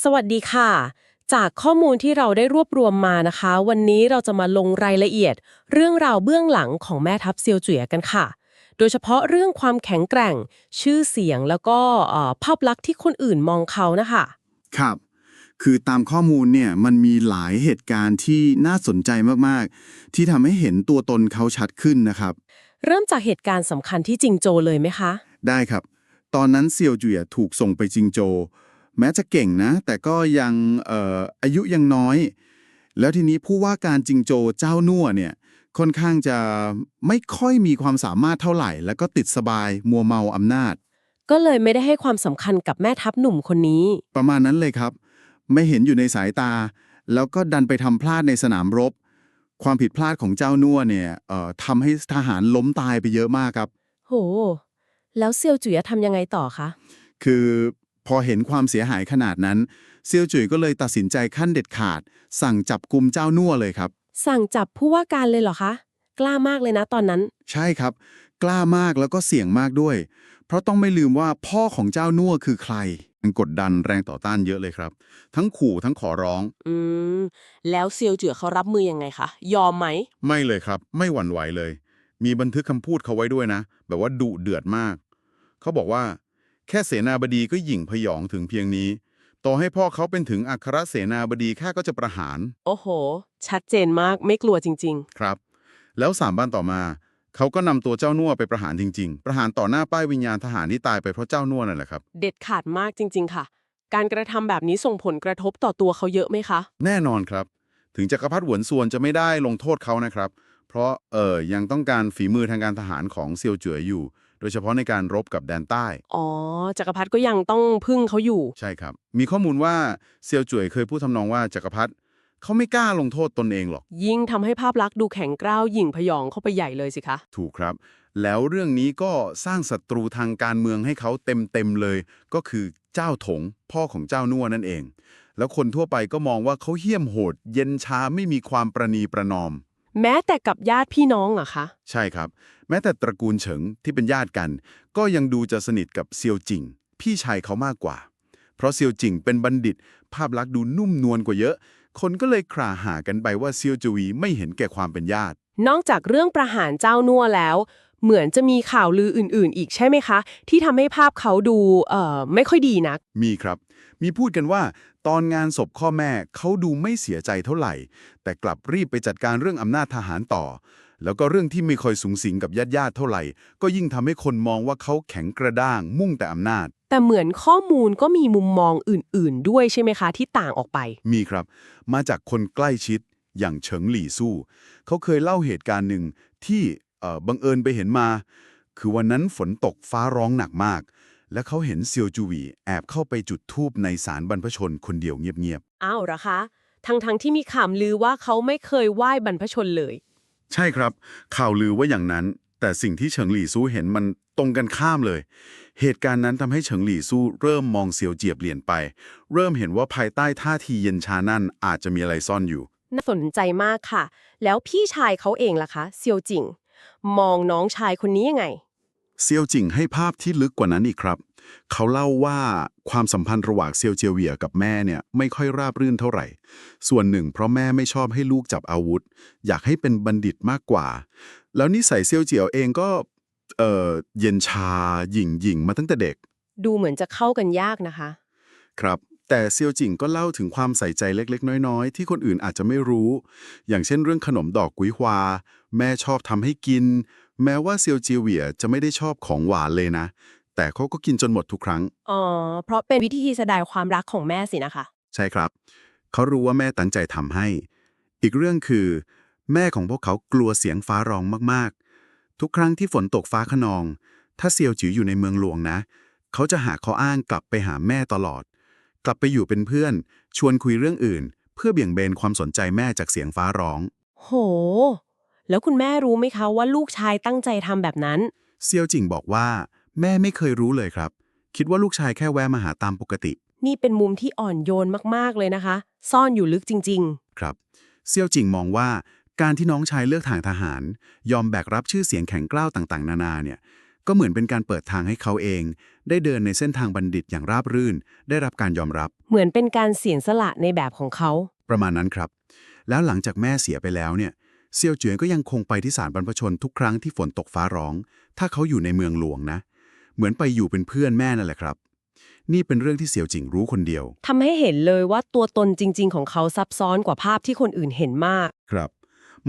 สวัสดีค่ะ จากข้อมูลที่เราได้รวบรวมมานะคะ วันนี้เราจะมาลงรายละเอียด เรื่องราวเบื้องหลังของแม่ทัพเซียวเจุ๋ยกันค่ะ โดยเฉพาะเรื่องความแข็งแกร่ง ชื่อเสียงแล้วก็เอ่อภาพลักษณ์ที่คนอื่นมองเขานะคะ ครับ คือตามข้อมูลเนี่ยมันมีหลายเหตุการณ์ที่น่าสนใจมากๆ ที่ทำให้เห็นตัวตนเขาชัดขึ้นนะครับ เริ่มจากเหตุการณ์สำคัญที่จิงโจวเลยไหมคะ ได้ครับ ตอนนั้นเซียวเจุยถูกส่งไปจิงโจว แม้จะเก่งนะ แต่ก็ยังเอ่ออายุยังน้อย แล้วทีนี้ผู้ว่าการจิงโจวเจ้านั่วเนี่ยค่อนข้างจะไม่ค่อยมีความสามารถเท่าไหร่ แล้วก็ติดสบายมัวเมาอำนาจ ก็เลยไม่ได้ให้ความสำคัญกับแม่ทัพหนุ่มคนนี้ ประมาณนั้นเลยครับ ไม่เห็นอยู่ในสายตา แล้วก็ดันไปทำพลาดในสนามรบ ความผิดพลาดของเจ้านั่วเนี่ยเอ่อทำให้ทหารล้มตายไปเยอะมากครับ โห แล้วเซียวจุ๋ยทำยังไงต่อคะ คือ พอเห็นความเสียหายขนาดนั้น เซียวจุ๋ยก็เลยตัดสินใจขั้นเด็ดขาด สั่งจับกลุ่มเจ้านั่วเลยครับ สั่งจับผู้ว่าการเลยเหรอคะ กล้ามากเลยนะตอนนั้น ใช่ครับ กล้ามากแล้วก็เสี่ยงมากด้วย เพราะต้องไม่ลืมว่าพ่อของเจ้านั่วคือใครมันกดดันแรงต่อต้านเยอะเลยครับ ทั้งขู่ทั้งขอร้อง อืม แล้วเซียวเจือเขารับมือยังไงคะ ยอมไหม ไม่เลยครับ ไม่หวั่นไหวเลย มีบันทึกคำพูดเขาไว้ด้วยนะ แบบว่าดุเดือดมาก เขาบอกว่าแค่เสนาบดีก็หยิ่งพยองถึงเพียงนี้ ต่อให้พ่อเขาเป็นถึงอัครเสนาบดีแค่ก็จะประหาร โอ้โห ชัดเจนมากไม่กลัวจริง ครับ แล้วสามบ้านต่อมา เขาก็นำตัวเจ้านั่วไปประหารจริง ๆ ประหารต่อหน้าป้ายวิญญาณทหารที่ตายไปเพราะเจ้านั่วนั่นแหละครับ ๆ เด็ดขาดมากจริง ๆ ค่ะ การกระทำแบบนี้ส่งผลกระทบต่อตัวเขาเยอะไหมคะ แน่นอนครับ ถึงจักรพรรดิหวนซวนจะไม่ได้ลงโทษเขานะครับ เพราะเออยังต้องการฝีมือทางการทหารของเซียวเจ๋ออยู่ โดยเฉพาะในการรบกับแดนใต้ อ๋อ จักรพรรดิก็ยังต้องพึ่งเขาอยู่ ใช่ครับ มีข้อมูลว่าเซียวจ่วยเคยพูดทำนองว่าจักรพรรดิเขาไม่กล้าลงโทษตนเองหรอก ยิ่งทำให้ภาพลักษณ์ดูแข็งกร้าวหยิ่งพยองเข้าไปใหญ่เลยสิคะ ถูกครับ แล้วเรื่องนี้ก็สร้างศัตรูทางการเมืองให้เขาเต็มๆเลย ก็คือเจ้าถง พ่อของเจ้านั่วนั่นเอง แล้วคนทั่วไปก็มองว่าเขาเหี้ยมโหด เย็นชาไม่มีความประนีประนอม แม้แต่กับญาติพี่น้องอะคะ ใช่ครับ แม้แต่ตระกูลเฉิงที่เป็นญาติกัน ก็ยังดูจะสนิทกับเซียวจิง พี่ชายเขามากกว่า เพราะเซียวจิงเป็นบัณฑิต ภาพลักษณ์ดูนุ่มนวลกว่าเยอะ คนก็เลยคราหากันไปว่าเซียวจวีไม่เห็นแก่ความเป็นญาติ นอกจากเรื่องประหารเจ้านัวแล้ว เหมือนจะมีข่าวลืออื่น ๆ อีกใช่ไหมคะ ที่ทำให้ภาพเขาดูเอ่อไม่ค่อยดีนัก มีครับ มีพูดกันว่า ตอนงานศพข้อแม่เขาดูไม่เสียใจเท่าไหร่ แต่กลับรีบไปจัดการเรื่องอำนาจทหารต่อ แล้วก็เรื่องที่ไม่ค่อยสูงสิงกับญาติญาติๆเท่าไหร่ ก็ยิ่งทำให้คนมองว่าเขาแข็งกระด้าง มุ่งแต่อำนาจ แต่เหมือนข้อมูลก็มีมุมมองอื่น ๆ ด้วยใช่ไหมคะ ที่ต่างออกไป มีครับ มาจากคนใกล้ชิดอย่างเฉิงหลี่สู้ เขาเคยเล่าเหตุการณ์หนึ่งที่เอ่อบังเอิญไปเห็นมา คือวันนั้นฝนตกฟ้าร้องหนักมาก และเขาเห็นเซียวจูหวีแอบเข้าไปจุดธูปในศาลบรรพชนคนเดียวเงียบอ้าวเหรอคะ ทั้งๆที่มีข่าวลือว่าเขาไม่เคยไหว้บรรพชนเลย ๆ ใช่ครับ ข่าวลือว่าอย่างนั้น แต่สิ่งที่เฉิงหลี่สู้เห็นมันตรงกันข้ามเลย เหตุการณ์นั้นทำให้เฉิงหลี่สู้เริ่มมองเซียวเจียบเปลี่ยนไป เริ่มเห็นว่าภายใต้ท่าทีเย็นชานั่นอาจจะมีอะไรซ่อนอยู่ น่าสนใจมากค่ะ แล้วพี่ชายเขาเองล่ะคะ เซียวจิง มองน้องชายคนนี้ยังไง เซียวจิงให้ภาพที่ลึกกว่านั้นอีกครับ เขาเล่าว่าความสัมพันธ์ระหว่างเซียวเจียวเหวียกับแม่เนี่ยไม่ค่อยราบรื่นเท่าไหร่ ส่วนหนึ่งเพราะแม่ไม่ชอบให้ลูกจับอาวุธ อยากให้เป็นบัณฑิตมากกว่า แล้วนิสัยเซียวเจียวเองก็เอ่อเย็นชาหยิ่งหยิ่งมาตั้งแต่เด็ก ดูเหมือนจะเข้ากันยากนะคะ ครับแต่เซียวจิงก็เล่าถึงความใส่ใจเล็กๆ น้อยๆ ที่คนอื่นอาจจะไม่รู้ อย่างเช่นเรื่องขนมดอกกุ้ยฮวา แม่ชอบทำให้กิน แม้ว่าเซียวเจียวเหวียจะไม่ได้ชอบของหวานเลยนะ แต่เขาก็กินจนหมดทุกครั้ง อ๋อ เพราะเป็นวิธีแสดงความรักของแม่สินะคะ ใช่ครับ เขารู้ว่าแม่ตั้งใจทำให้ อีกเรื่องคือ แม่ของพวกเขากลัวเสียงฟ้าร้องมากๆ ทุกครั้งที่ฝนตกฟ้าขนอง ถ้าเซียวจิ๋วอยู่ในเมืองหลวงนะ เขาจะหาข้ออ้างกลับไปหาแม่ตลอด กลับไปอยู่เป็นเพื่อน ชวนคุยเรื่องอื่น เพื่อเบี่ยงเบนความสนใจแม่จากเสียงฟ้าร้อง โห แล้วคุณแม่รู้ไหมคะว่าลูกชายตั้งใจทำแบบนั้น เซียวจิงบอกว่า แม่ไม่เคยรู้เลยครับ คิดว่าลูกชายแค่แวะมาหาตามปกติ นี่เป็นมุมที่อ่อนโยนมากๆเลยนะคะ ซ่อนอยู่ลึกจริง ครับ เซียวจิงมองว่า การที่น้องชายเลือกทางทหาร ยอมแบกรับชื่อเสียงแข็งกร้าวต่างๆ นานาเนี่ย ก็เหมือนเป็นการเปิดทางให้เขาเอง ได้เดินในเส้นทางบัณฑิตอย่างราบรื่น ได้รับการยอมรับเหมือนเป็นการเสี่ยงสละในแบบของเขา ประมาณนั้นครับ แล้วหลังจากแม่เสียไปแล้วเนี่ย เซียวเจ๋ยก็ยังคงไปที่ศาลบรรพชนทุกครั้งที่ฝนตกฟ้าร้อง ถ้าเขาอยู่ในเมืองหลวงนะ เหมือนไปอยู่เป็นเพื่อนแม่นั่นแหละครับ นี่เป็นเรื่องที่เซียวจิงรู้คนเดียว ทำให้เห็นเลยว่าตัวตนจริง ๆ ของเขาซับซ้อนกว่าภาพที่คนอื่นเห็นมาก ครับ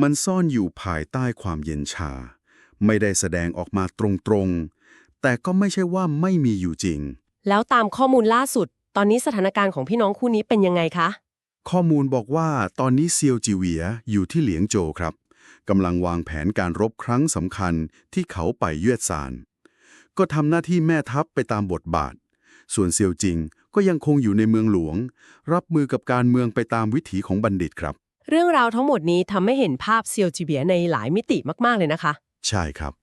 มันซ่อนอยู่ภายใต้ความเย็นชา ไม่ได้แสดงออกมาตรงๆ แต่ก็ไม่ใช่ว่าไม่มีอยู่จริง แล้วตามข้อมูลล่าสุด ตอนนี้สถานการณ์ของพี่น้องคู่นี้เป็นยังไงคะ ข้อมูลบอกว่าตอนนี้เซียวจิเวียอยู่ที่เหลียงโจวครับกำลังวางแผนการรบครั้งสำคัญที่เขาไปเยือดซาน ก็ทำหน้าที่แม่ทัพไปตามบทบาท ส่วนเซียวจิงก็ยังคงอยู่ในเมืองหลวง รับมือกับการเมืองไปตามวิถีของบัณฑิตครับ เรื่องราวทั้งหมดนี้ทำให้เห็นภาพเซียวจิเบียในหลายมิติมาก ๆ เลยนะคะ ใช่ครับ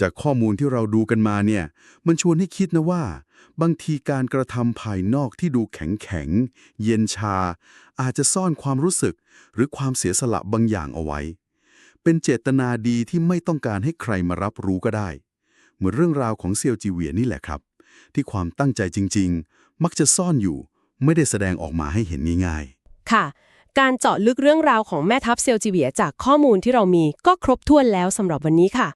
จากข้อมูลที่เราดูกันมาเนี่ย มันชวนให้คิดนะว่า บางทีการกระทำภายนอกที่ดูแข็งแข็ง เย็นชา อาจจะซ่อนความรู้สึก หรือความเสียสละบางอย่างเอาไว้ เป็นเจตนาดีที่ไม่ต้องการให้ใครมารับรู้ก็ได้ เหมือนเรื่องราวของเซียวจีเวียนี่แหละครับ ที่ความตั้งใจจริง ๆ มักจะซ่อนอยู่ ไม่ได้แสดงออกมาให้เห็นง่ายๆ ค่ะการเจาะลึกเรื่องราวของแม่ทัพเซียวจิเบียจากข้อมูลที่เรามีก็ครบถ้วนแล้วสำหรับวันนี้ค่ะ